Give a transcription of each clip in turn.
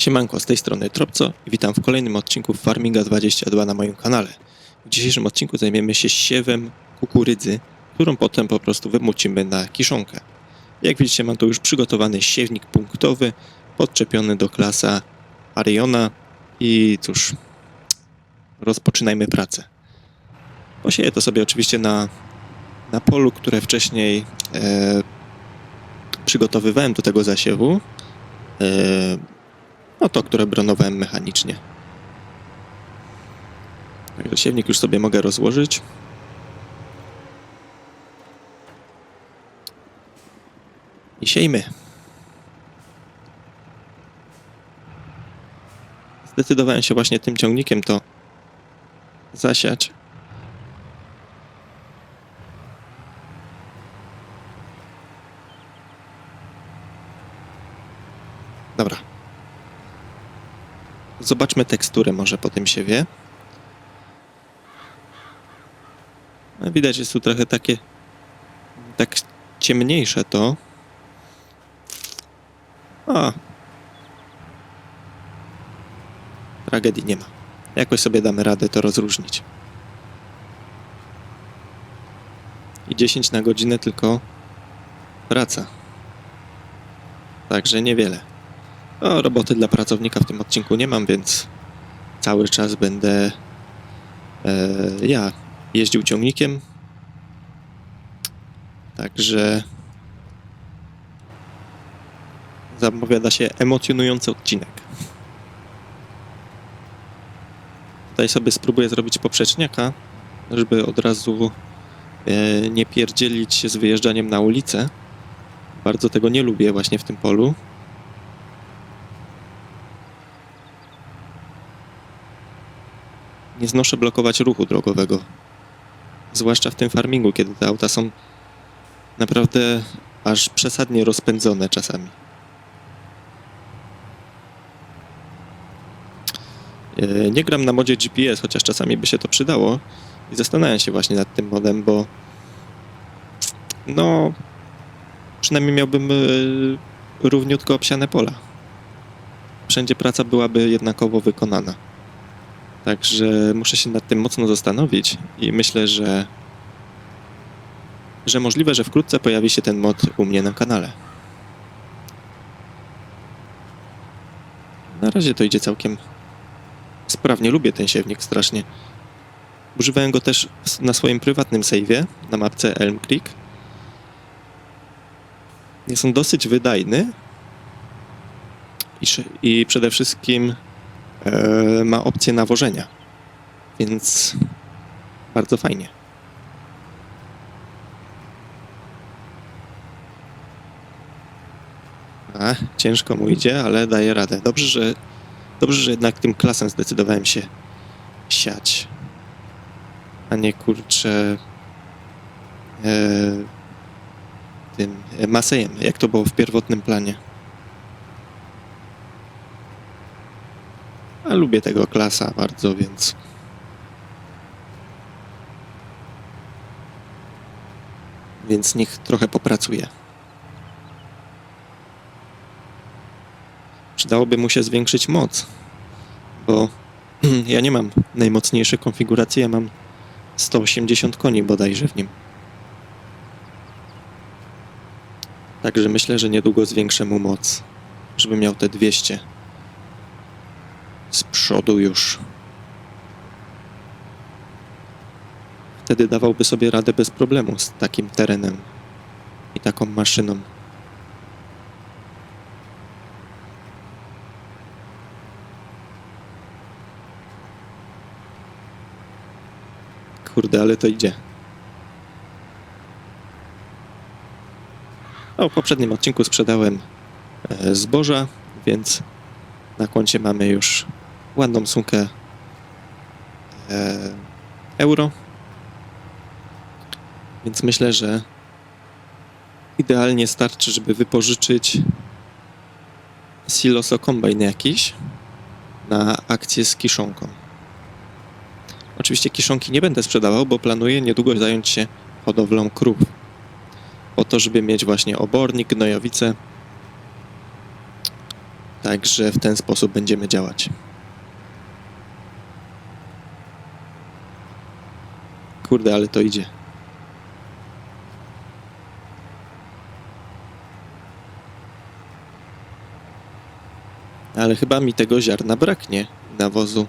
Siemanko, z tej strony Tropco i witam w kolejnym odcinku Farminga 22 na moim kanale. W dzisiejszym odcinku zajmiemy się siewem kukurydzy, którą potem po prostu wymucimy na kiszonkę. Jak widzicie mam tu już przygotowany siewnik punktowy, podczepiony do klasa Ariona i cóż, rozpoczynajmy pracę. Posieję to sobie oczywiście na, na polu, które wcześniej e, przygotowywałem do tego zasiewu. E, no to, które bronowałem mechanicznie. Także siewnik już sobie mogę rozłożyć. I siejmy. Zdecydowałem się właśnie tym ciągnikiem to zasiać. Dobra. Zobaczmy teksturę może po tym siewie. No, widać jest tu trochę takie tak ciemniejsze to. A. Tragedii nie ma. Jakoś sobie damy radę to rozróżnić. I 10 na godzinę tylko praca. Także niewiele. No, roboty dla pracownika w tym odcinku nie mam, więc cały czas będę e, ja jeździł ciągnikiem. Także zapowiada się emocjonujący odcinek. Tutaj sobie spróbuję zrobić poprzeczniaka, żeby od razu e, nie pierdzielić się z wyjeżdżaniem na ulicę. Bardzo tego nie lubię właśnie w tym polu. Nie znoszę blokować ruchu drogowego. Zwłaszcza w tym farmingu, kiedy te auta są naprawdę aż przesadnie rozpędzone czasami. E, Nie gram na modzie GPS, chociaż czasami by się to przydało i zastanawiam się właśnie nad tym modem, bo no przynajmniej miałbym e, równiutko obsiane pola. Wszędzie praca byłaby jednakowo wykonana. Także muszę się nad tym mocno zastanowić i myślę, że że możliwe, że wkrótce pojawi się ten mod u mnie na kanale. Na razie to idzie całkiem sprawnie. Lubię ten siewnik strasznie. Używałem go też na swoim prywatnym save'ie na mapce Elm Creek. Jest on dosyć wydajny i, i przede wszystkim ma opcję nawożenia, więc bardzo fajnie. A, ciężko mu idzie, ale daje radę. Dobrze, że, dobrze, że jednak tym klasem zdecydowałem się siać, a nie kurczę e, tym e, masejem, jak to było w pierwotnym planie. Lubię tego klasa bardzo, więc. Więc niech trochę popracuje. Przydałoby mu się zwiększyć moc, bo ja nie mam najmocniejszej konfiguracji, ja mam 180 koni bodajże w nim. Także myślę, że niedługo zwiększę mu moc, żeby miał te 200 z przodu już. Wtedy dawałby sobie radę bez problemu z takim terenem i taką maszyną. Kurde, ale to idzie. O, w poprzednim odcinku sprzedałem e, zboża, więc na koncie mamy już ładną sumkę e, euro. Więc myślę, że idealnie starczy, żeby wypożyczyć Siloso Combine jakiś na akcję z kiszonką. Oczywiście kiszonki nie będę sprzedawał, bo planuję niedługo zająć się hodowlą krów. Po to, żeby mieć właśnie obornik, gnojowice Także w ten sposób będziemy działać. Kurde, ale to idzie. Ale chyba mi tego ziarna braknie nawozu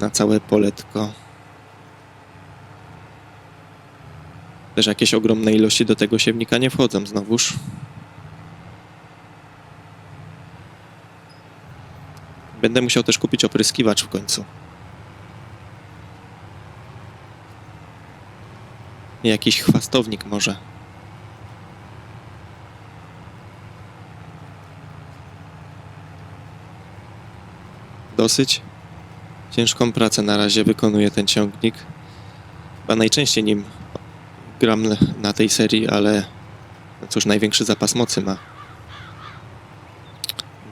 na całe poletko. Też jakieś ogromne ilości do tego siewnika nie wchodzą znowuż. Będę musiał też kupić opryskiwacz w końcu. Jakiś chwastownik może. Dosyć ciężką pracę na razie wykonuje ten ciągnik. Chyba najczęściej nim gram na tej serii, ale no cóż, największy zapas mocy ma.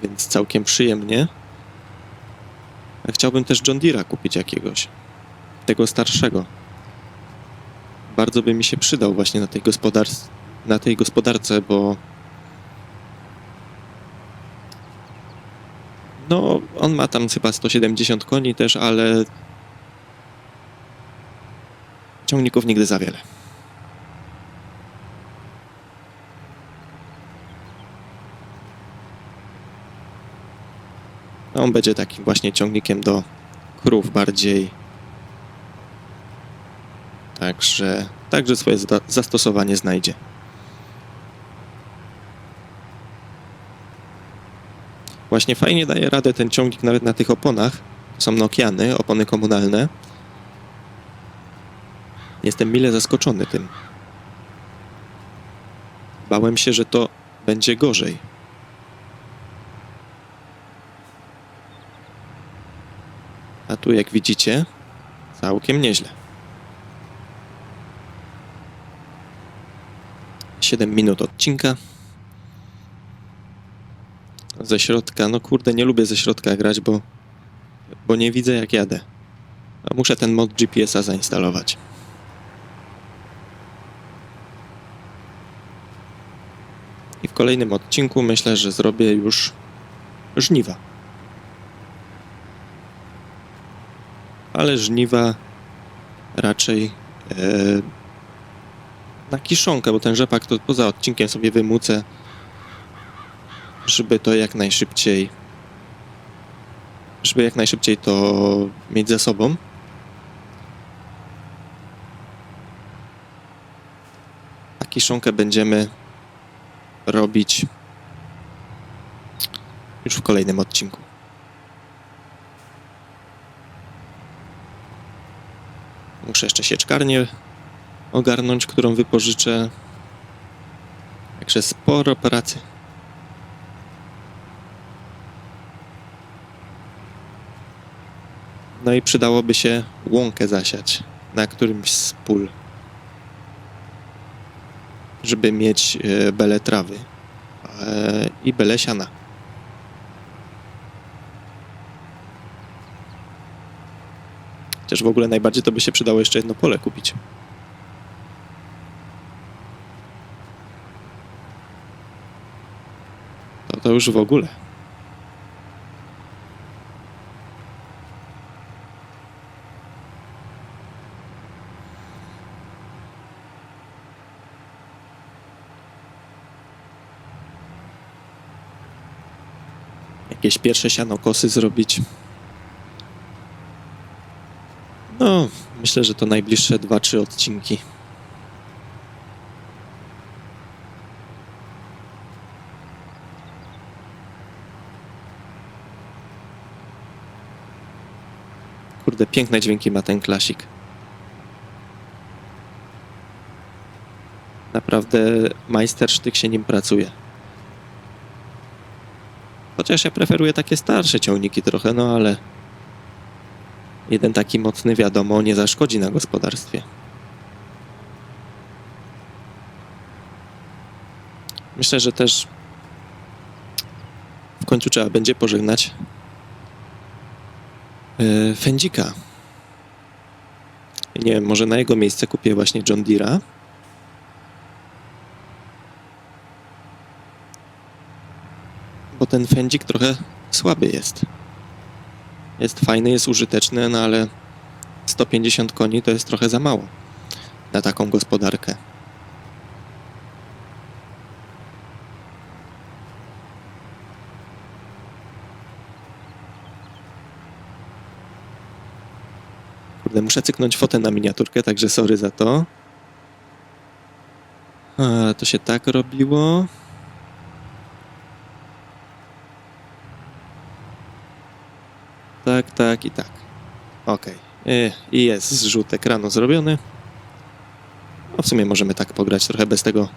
Więc całkiem przyjemnie. Chciałbym też John Deere'a kupić jakiegoś. Tego starszego. Bardzo by mi się przydał właśnie na tej, gospodar- na tej gospodarce, bo no, on ma tam chyba 170 koni też, ale ciągników nigdy za wiele. No, On będzie takim właśnie ciągnikiem do krów bardziej. Także, także swoje zastosowanie znajdzie. Właśnie fajnie daje radę ten ciągnik nawet na tych oponach. Są Nokiany, opony komunalne. Jestem mile zaskoczony tym. Bałem się, że to będzie gorzej. A tu jak widzicie, całkiem nieźle. 7 minut odcinka. Ze środka, no kurde, nie lubię ze środka grać, bo, bo nie widzę jak jadę. A muszę ten mod GPS-a zainstalować. I w kolejnym odcinku myślę, że zrobię już żniwa. ale żniwa raczej e, na kiszonkę, bo ten rzepak to poza odcinkiem sobie wymucę, żeby to jak najszybciej żeby jak najszybciej to mieć za sobą. A kiszonkę będziemy robić już w kolejnym odcinku. Muszę jeszcze sieczkarnię ogarnąć, którą wypożyczę. Także sporo pracy. No i przydałoby się łąkę zasiać na którymś z pól, żeby mieć e, bele trawy e, i bele siana. Chociaż w ogóle najbardziej to by się przydało jeszcze jedno pole kupić. To to już w ogóle. Jakieś pierwsze sianokosy zrobić. No, myślę, że to najbliższe 2-3 odcinki. Kurde, piękne dźwięki ma ten klasik. Naprawdę majstersztyk się nim pracuje. Chociaż ja preferuję takie starsze ciągniki trochę, no ale jeden taki mocny, wiadomo, nie zaszkodzi na gospodarstwie. Myślę, że też w końcu trzeba będzie pożegnać Fędzika. Nie wiem, może na jego miejsce kupię właśnie John Deere'a. Bo ten fędzik trochę słaby jest. Jest fajny, jest użyteczny, no ale 150 koni to jest trochę za mało na taką gospodarkę. Kurde, muszę cyknąć fotę na miniaturkę, także sorry za to. A, to się tak robiło. Tak, tak i tak. Okej. Y, I jest zrzut ekranu zrobiony. No w sumie możemy tak pograć trochę bez tego,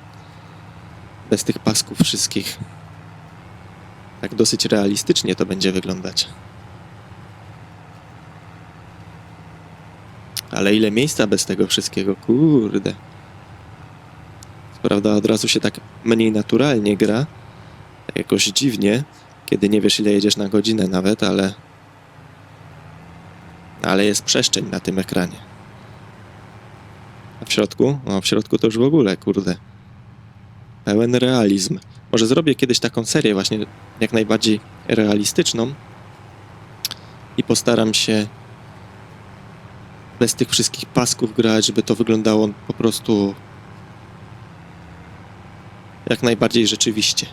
bez tych pasków wszystkich. Tak dosyć realistycznie to będzie wyglądać. Ale ile miejsca bez tego wszystkiego, kurde. Co prawda od razu się tak mniej naturalnie gra, jakoś dziwnie, kiedy nie wiesz ile jedziesz na godzinę nawet, ale ale jest przestrzeń na tym ekranie. A w środku? No, w środku to już w ogóle, kurde. Pełen realizm. Może zrobię kiedyś taką serię właśnie jak najbardziej realistyczną i postaram się bez tych wszystkich pasków grać, żeby to wyglądało po prostu jak najbardziej rzeczywiście.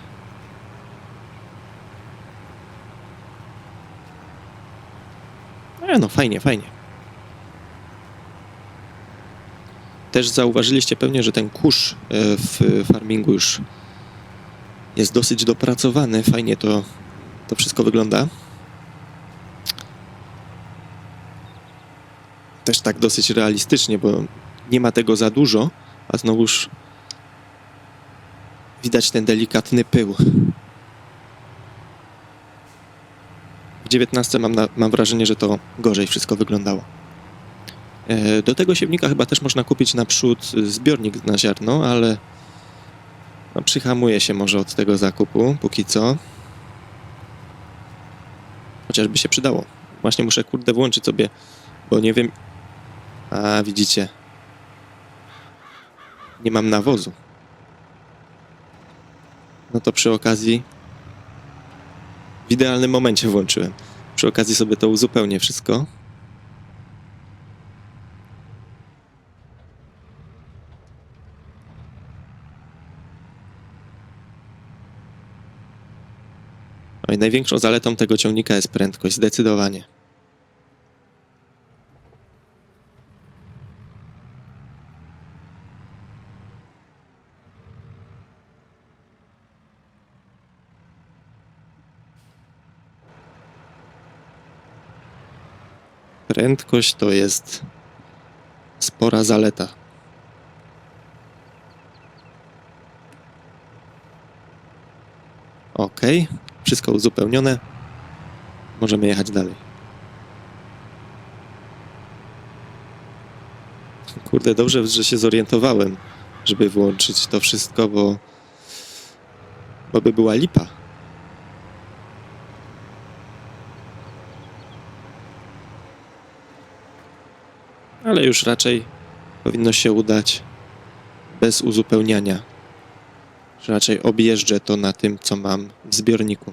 E, no fajnie, fajnie. Też zauważyliście pewnie, że ten kurz e, w farmingu już jest dosyć dopracowany. Fajnie to, to wszystko wygląda. Też tak dosyć realistycznie, bo nie ma tego za dużo, a znowuż widać ten delikatny pył. W 19 mam, na, mam wrażenie, że to gorzej wszystko wyglądało. E, Do tego siewnika chyba też można kupić naprzód zbiornik na ziarno, ale no, się może od tego zakupu, póki co. Chociażby się przydało. Właśnie muszę kurde włączyć sobie, bo nie wiem... A, widzicie. Nie mam nawozu. No to przy okazji w idealnym momencie włączyłem. Przy okazji sobie to uzupełnię wszystko. No i największą zaletą tego ciągnika jest prędkość, zdecydowanie. Prędkość to jest spora zaleta. Ok, wszystko uzupełnione. Możemy jechać dalej. Kurde, dobrze, że się zorientowałem, żeby włączyć to wszystko, bo, bo by była lipa. Ale już raczej powinno się udać bez uzupełniania. Że raczej objeżdżę to na tym, co mam w zbiorniku.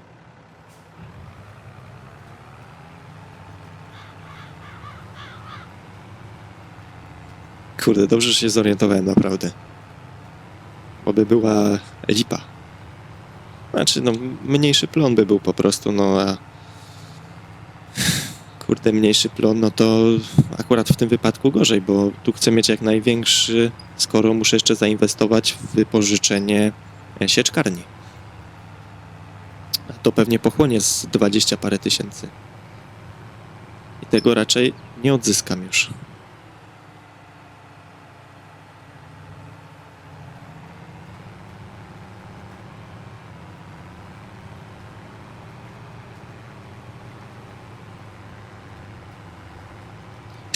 Kurde, dobrze, że się zorientowałem naprawdę. Bo by była lipa. Znaczy, no, mniejszy plon by był po prostu, no a kurde, mniejszy plon, no to akurat w tym wypadku gorzej, bo tu chcę mieć jak największy, skoro muszę jeszcze zainwestować w wypożyczenie e, sieczkarni. To pewnie pochłonie z 20 parę tysięcy. I tego raczej nie odzyskam już.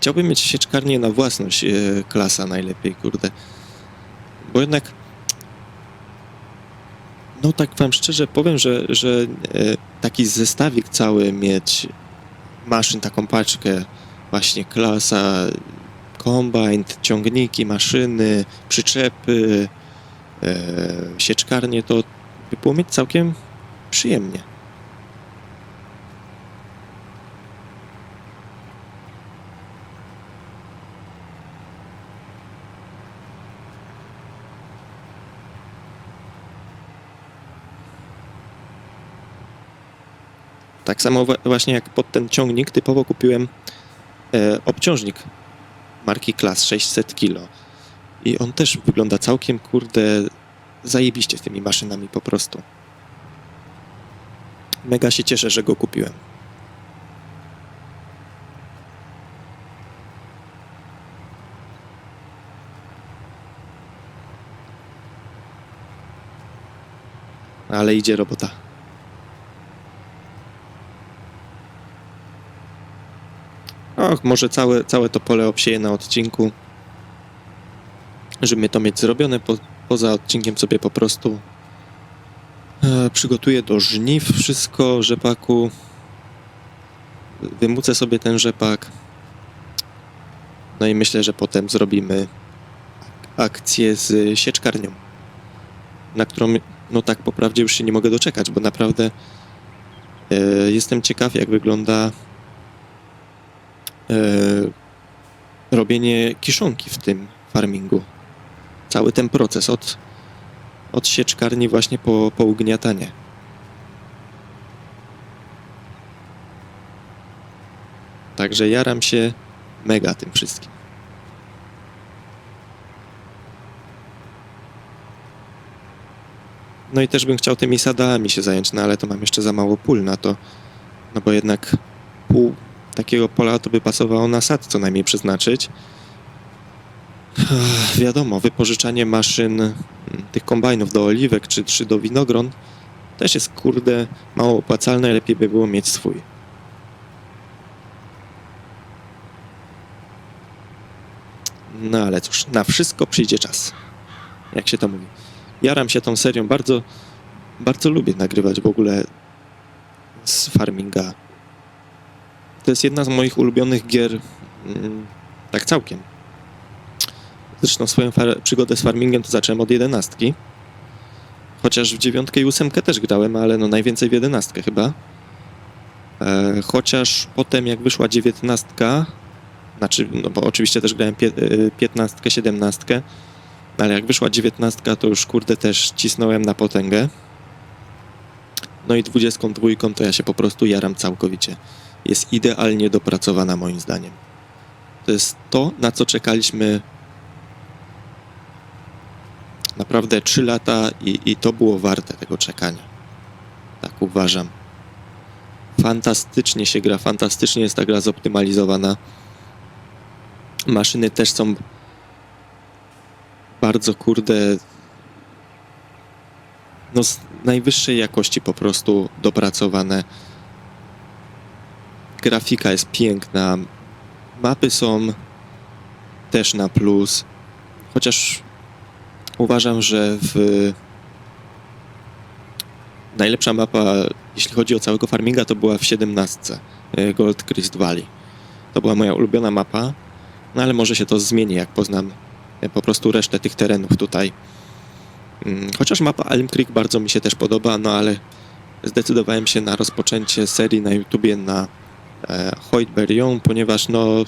Chciałbym mieć sieczkarnię na własność, e, klasa najlepiej, kurde. Bo jednak, no tak wam szczerze powiem, że, że e, taki zestawik cały mieć maszyn, taką paczkę, właśnie klasa, kombine, ciągniki, maszyny, przyczepy, e, sieczkarnie, to by było mieć całkiem przyjemnie. Tak samo właśnie jak pod ten ciągnik typowo kupiłem e, obciążnik marki Class 600 kg. I on też wygląda całkiem, kurde, zajebiście z tymi maszynami po prostu. Mega się cieszę, że go kupiłem. Ale idzie robota. Och, może całe, całe to pole obsieję na odcinku, żeby to mieć zrobione. Po, poza odcinkiem sobie po prostu e, przygotuję do żniw wszystko rzepaku. Wymucę sobie ten rzepak. No i myślę, że potem zrobimy akcję z sieczkarnią, na którą no tak po prawdzie już się nie mogę doczekać, bo naprawdę e, jestem ciekaw, jak wygląda robienie kiszonki w tym farmingu. Cały ten proces od, od sieczkarni właśnie po, po ugniatanie. Także jaram się mega tym wszystkim. No i też bym chciał tymi sadami się zająć, no ale to mam jeszcze za mało pól na to. No bo jednak pół takiego pola to by pasowało na sad co najmniej przeznaczyć. Wiadomo, wypożyczanie maszyn, mm, tych kombajnów do oliwek czy, czy do winogron też jest kurde mało opłacalne, lepiej by było mieć swój. No ale cóż, na wszystko przyjdzie czas. Jak się to mówi. Jaram się tą serią, bardzo, bardzo lubię nagrywać w ogóle z farminga. To jest jedna z moich ulubionych gier, mm, tak całkiem. Zresztą swoją przygodę z farmingiem to zacząłem od jedenastki. Chociaż w dziewiątkę i ósemkę też grałem, ale no najwięcej w jedenastkę chyba. E, chociaż potem jak wyszła dziewiętnastka, znaczy, no bo oczywiście też grałem pie- piętnastkę, siedemnastkę, ale jak wyszła dziewiętnastka, to już kurde też cisnąłem na potęgę. No i dwudziestką dwójką to ja się po prostu jaram całkowicie. Jest idealnie dopracowana moim zdaniem. To jest to, na co czekaliśmy naprawdę 3 lata i, i to było warte tego czekania. Tak uważam. Fantastycznie się gra, fantastycznie jest ta gra zoptymalizowana. Maszyny też są bardzo kurde no z najwyższej jakości po prostu dopracowane. Grafika jest piękna. Mapy są też na plus. Chociaż uważam, że w najlepsza mapa, jeśli chodzi o całego farminga, to była w 17 e, Gold Crest Valley. To była moja ulubiona mapa, no ale może się to zmieni, jak poznam e, po prostu resztę tych terenów tutaj. Mm, Chociaż mapa Elm Creek bardzo mi się też podoba, no ale zdecydowałem się na rozpoczęcie serii na YouTubie na e, Hoyt-Berion, ponieważ no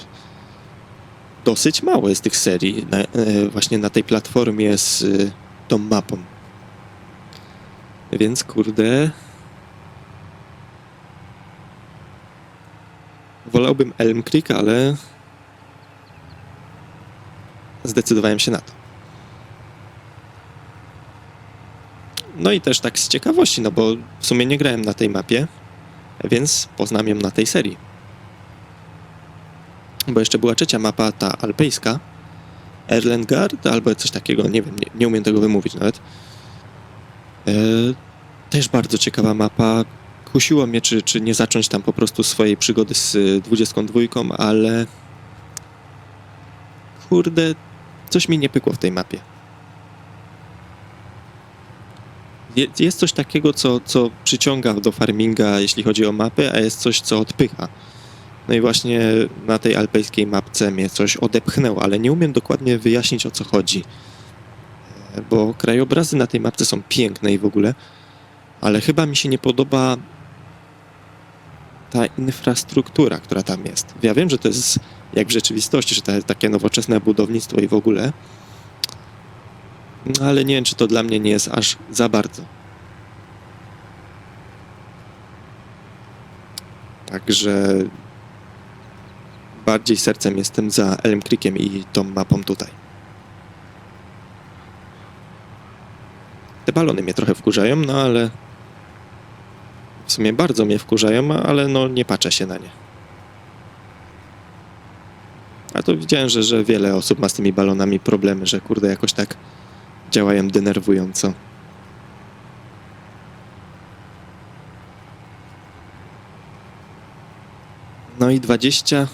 dosyć mało jest tych serii na, e, właśnie na tej platformie z e, tą mapą. Więc kurde. Wolałbym Elm Creek, ale zdecydowałem się na to. No i też tak z ciekawości, no bo w sumie nie grałem na tej mapie, więc poznam ją na tej serii. Bo jeszcze była trzecia mapa, ta alpejska, Erlengard albo coś takiego, nie wiem, nie, nie umiem tego wymówić nawet. E, też bardzo ciekawa mapa. Kusiło mnie, czy, czy nie zacząć tam po prostu swojej przygody z y, 22, ale kurde, coś mi nie pykło w tej mapie. Jest coś takiego, co, co przyciąga do farminga, jeśli chodzi o mapy, a jest coś, co odpycha. No i właśnie na tej alpejskiej mapce mnie coś odepchnęło, ale nie umiem dokładnie wyjaśnić o co chodzi. E, Bo krajobrazy na tej mapce są piękne i w ogóle, ale chyba mi się nie podoba ta infrastruktura, która tam jest. Ja wiem, że to jest jak w rzeczywistości, że to takie nowoczesne budownictwo i w ogóle, no ale nie wiem, czy to dla mnie nie jest aż za bardzo. Także bardziej sercem jestem za Elm Creekiem i tą mapą tutaj. Te balony mnie trochę wkurzają, no ale w sumie bardzo mnie wkurzają, ale no nie patrzę się na nie. A to widziałem, że, że wiele osób ma z tymi balonami problemy, że kurde jakoś tak działają denerwująco. No i 20,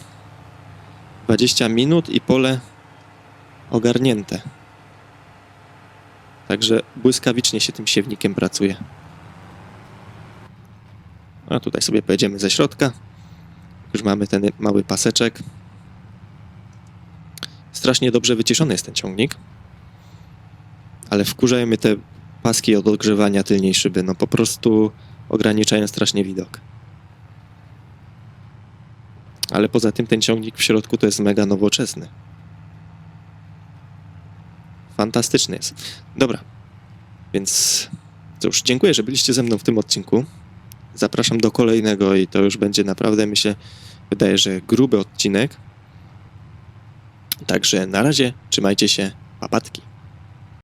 20 minut i pole ogarnięte. Także błyskawicznie się tym siewnikiem pracuje. A tutaj sobie pojedziemy ze środka. Już mamy ten mały paseczek. Strasznie dobrze wyciszony jest ten ciągnik. Ale wkurzają mnie te paski od odgrzewania tylniej szyby. No po prostu ograniczają strasznie widok. Ale poza tym ten ciągnik w środku to jest mega nowoczesny. Fantastyczny jest. Dobra. Więc cóż, dziękuję, że byliście ze mną w tym odcinku. Zapraszam do kolejnego i to już będzie naprawdę, myślę, wydaje, że gruby odcinek. Także na razie trzymajcie się, papatki.